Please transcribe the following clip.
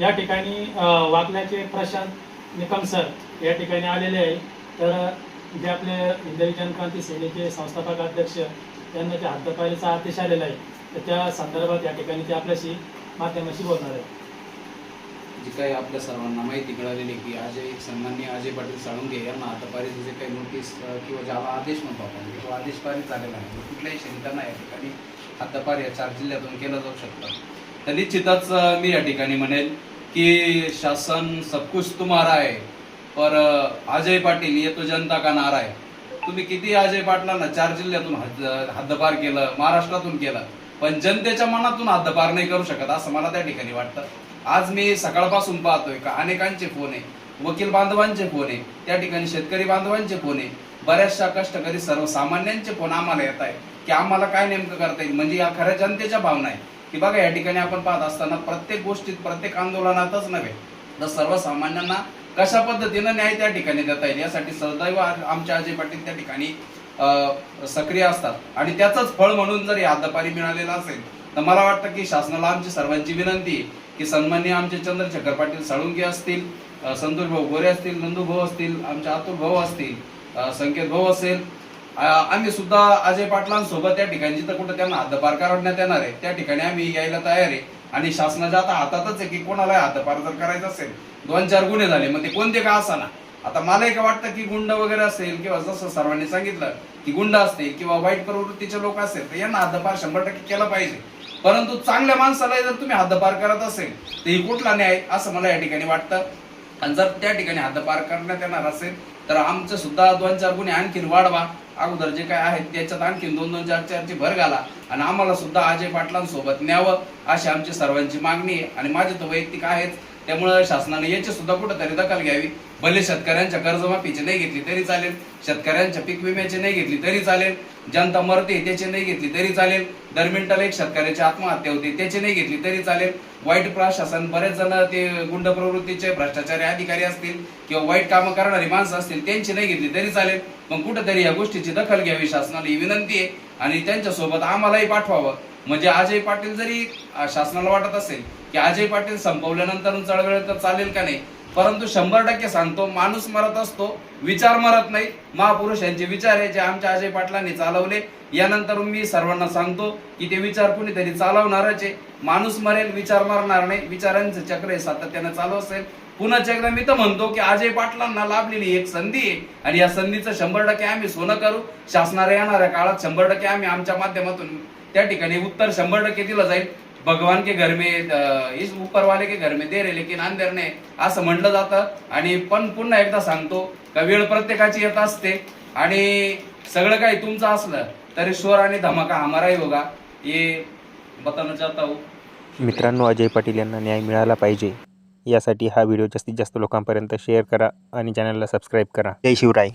या ठिकाणी वागण्याचे प्रशांत निकम सर या ठिकाणी आलेले आहे तर जे आपले हिंदवी जनक्रांती सेनेचे संस्थापक अध्यक्ष यांना त्या हद्दपारीचा आदेश आलेला आहे. तर त्या संदर्भात या ठिकाणी ते आपल्याशी माध्यमाशी बोलणार आहे जी काही आपल्या सर्वांना माहिती मिळालेली की अजय संघांनी अजय पाटील साळुंगे यांना आतापर्यंत जे काही नोटीस किंवा ज्याला आदेश म्हणतो आपण तो आदेश पारित झालेला आहे कुठल्याही शंकांना या ठिकाणी हद्दपार या चार जिल्ह्यातून केला जाऊ शकतं. तर निश्चितच मी या ठिकाणी म्हणेल की शासन सब कुछ तुम्हारा आहे पर अजय पाटील येतो जनता का नारा आहे तुम्ही किती अजय पाटलांना चार जिल्ह्यातून हद्दपार केलं महाराष्ट्रातून केलं पण जनतेच्या मनातून हद्दपार नाही करू शकत असं मला त्या ठिकाणी वाटतं. आज मी सकाळपासून पाहतोय का अनेकांचे फोन आहे वकील बांधवांचे फोन आहे त्या ठिकाणी शेतकरी बांधवांचे फोन आहे. बऱ्याचशा कष्टकरी सर्वसामान्यांचे फोन आम्हाला येत आहे की आम्हाला काय नेमकं करता येईल? म्हणजे या खऱ्या जनतेच्या भावना आहे की बघा या ठिकाणी आपण पाहत असताना प्रत्येक गोष्टीत प्रत्येक आंदोलनातच नव्हे तर सर्वसामान्यांना कशा पद्धतीनं न्याय त्या ठिकाणी देता येईल? यासाठी सदैव आमच्या अजय पाटील त्या ठिकाणी सक्रिय असतात. आणि त्याचंच फळ म्हणून जर या हद्दपारी मिळालेलं असेल तर मला वाटतं की शासनाला आमची सर्वांची विनंती की सन्मान्य आमचे चंद्रशेखर पाटील साळुंगे असतील संतोष भाऊ गोरे असतील नंदू भाऊ असतील आमचे अतुल भाऊ असतील संकेत भाऊ असेल आम्ही सुद्धा अजय पाटलांसोबत त्या ठिकाणी जिथं कुठं त्यांना हद्दपार करण्यात येणार आहे त्या ठिकाणी आम्ही यायला तयार आहे. आणि शासनाच्या आता हातातच आहे की कोणाला हद्दपार जर करायचं असेल दोन चार गुन्हे झाले मग ते कोणते का असाना? आता मला एक वाटतं की गुंड वगैरे असेल किंवा जसं सर्वांनी सांगितलं की गुंड असतील किंवा वाईट प्रवृत्तीचे लोक असेल तर यांना हद्दपार शंभर टक्के केला पाहिजे. परंतु चांगल्या माणसाला जर तुम्ही हद्दपार करत असेल तर ही कुठला न्याय असं मला या ठिकाणी वाटतं. आणि जर त्या ठिकाणी हद्दपार करण्यात येणार असेल तर आमचं सुद्धा दोन चार गुन्हे आणखीन वाढवा. अगोदर जे काय आहेत त्याच्यात आणखी दोन दोन चार चारची भर घाला. आणि आम्हाला सुद्धा अजय पाटलांसोबत न्यावं अशी आमची सर्वांची मागणी आहे. आणि माझी तर वैयक्तिक आहेच. त्यामुळे शासनाने याची सुद्धा कुठंतरी दखल घ्यावी. भले शेतकऱ्यांच्या कर्जमाफीची नाही घेतली तरी चालेल. शेतकऱ्यांच्या पीक विम्याची नाही घेतली तरी चालेल. जनता मरते त्याची नाही घेतली तरी चालेल. दर मिनिटाला एक शेतकऱ्याची आत्महत्या होते त्याची नाही घेतली तरी चालेल. वाईट प्रशासन बरेच जण ते गुंड प्रवृत्तीचे भ्रष्टाचारी अधिकारी असतील किंवा वाईट कामं करणारी माणसं असतील त्यांची नाही घेतली तरी चालेल. पण कुठंतरी या गोष्टीची दखल घ्यावी शासनाला ही विनंती आहे. आणि त्यांच्यासोबत आम्हालाही पाठवावं. म्हणजे अजय पाटील जरी शासनाला वाटत असेल की अजय पाटील संपवल्यानंतर चळवळ तर चालेल का नाही परंतु शंभर टक्के सांगतो माणूस मरत असतो विचार मरत नाही. महापुरुष यांचे विचार आहे जे आमच्या अजय पाटलांनी चालवले यानंतर मी सर्वांना सांगतो की ते विचार कुणीतरी चालवणारच आहे. माणूस मरेल विचार मरणार नाही. विचारांचं चक्र हे सातत्यानं चालू असेल. पुन्हा एकदा मी तर म्हणतो की अजय पाटलांना लाभलेली एक संधी आहे. आणि या संधीचं शंभर टक्के आम्ही सोनं करू. शासनाला येणाऱ्या काळात शंभर टक्के आम्ही आमच्या माध्यमातून त्या ठिकाणी उत्तर शंभर टक्के दिलं जाईल. भगवान के घर में इस ऊपर वाले के घर में दे रे लेकिन अंधेर ने असं म्हटलं जातं. आणि पण पुन्हा एकदा सांगतो का वेळ प्रत्येकाची येत असते. आणि सगळं काही तुमचं असलं तरी शोर आणि धमाका हमारा ही होगा. ये बताना चाहता हूँ. मित्रांनो अजय पाटील यांना न्याय मिळाला पाहिजे. यासाठी हा व्हिडिओ जास्तीत जास्त लोकांपर्यंत शेअर करा आणि चॅनलला सबस्क्राईब करा. जय शिवराय.